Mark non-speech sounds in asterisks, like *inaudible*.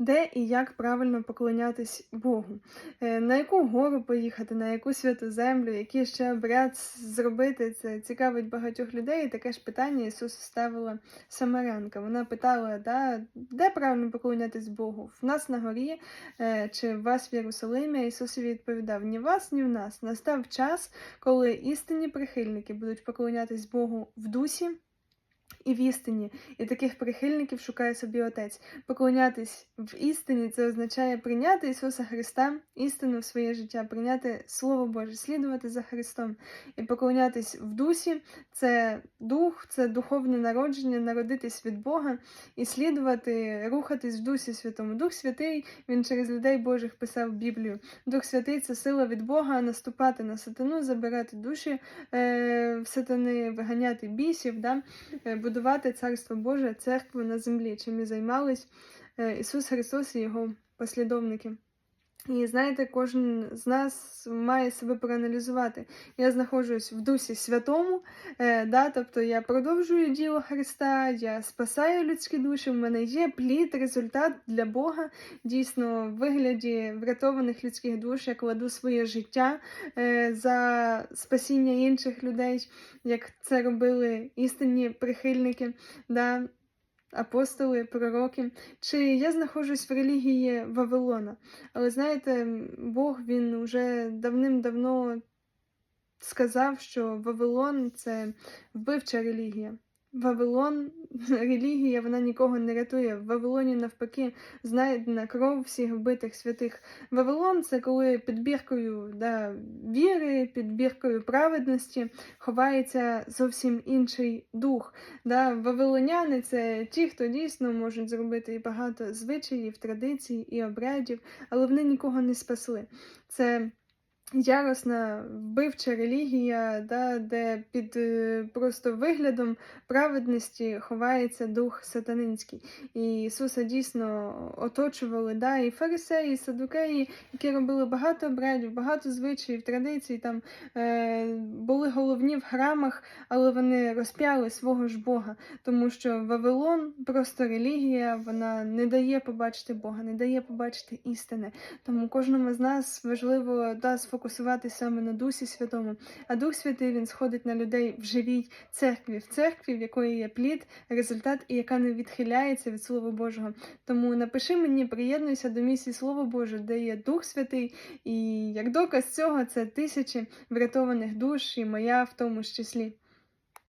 Де і як правильно поклонятись Богу, Е, на яку гору поїхати, на яку святу землю, який ще обряд зробити. Це цікавить багатьох людей. І таке ж питання Ісус ставила Самарянка. Вона питала, да, де правильно поклонятись Богу? В нас на горі е, чи в вас в Єрусалимі? Ісус відповідав: ні вас, ні в нас. Настав час, коли істинні прихильники будуть поклонятись Богу в дусі. І в істині, і таких прихильників шукає собі Отець. Поклонятись в істині це означає прийняти Ісуса Христа, істину в своє життя, прийняти Слово Боже, слідувати за Христом. І поклонятись в дусі це дух, це духовне народження, народитись від Бога і слідувати, рухатись в Дусі Святому. Дух Святий, він через людей Божих писав Біблію. Дух Святий це сила від Бога наступати на сатану, забирати душі е, в сатани, виганяти бісів. Да? Будувати Царство Боже, церкву на землі, чим і займались е, Ісус Христос і Його послідовники. І знаєте, кожен з нас має себе проаналізувати. Я знаходжусь в дусі святому, е, да, тобто я продовжую діло Христа, я спасаю людські душі, в мене є плід, результат для Бога. Дійсно, в вигляді врятованих людських душ я кладу своє життя е, за спасіння інших людей, як це робили істинні прихильники. Да, Апостоли, пророки, чи я знаходжусь в релігії Вавилона. Але знаєте, Бог він уже давним-давно сказав, що Вавилон це вбивча релігія. Вавилон, *laughs* релігія, вона нікого не рятує. В Вавилоні, навпаки, знайдена кров всіх вбитих святих. Вавилон це коли під біркою да, віри, під біркою праведності ховається зовсім інший дух. Да? Вавилоняни це ті, хто дійсно можуть зробити багато звичаїв, традицій і обрядів, але вони нікого не спасли. Це яросна вбивча релігія, да, де під е, просто виглядом праведності ховається дух сатанинський. І Ісуса дійсно оточували да, і фарисеї, і садукеї, які робили багато обрядів, багато звичаїв, традицій, там е, були головні в храмах, але вони розп'яли свого ж Бога, тому що Вавилон просто релігія, вона не дає побачити Бога, не дає побачити істини. Тому кожному з нас важливо да, сфокусуватися саме на Дусі Святому. А Дух Святий він сходить на людей в живій церкві, в церкві, в якої є плід, результат і яка не відхиляється від Слова Божого. Тому напиши мені, приєднуйся до місії Слова Боже, де є Дух Святий, і як доказ цього це тисячі врятованих душ, і моя в тому числі.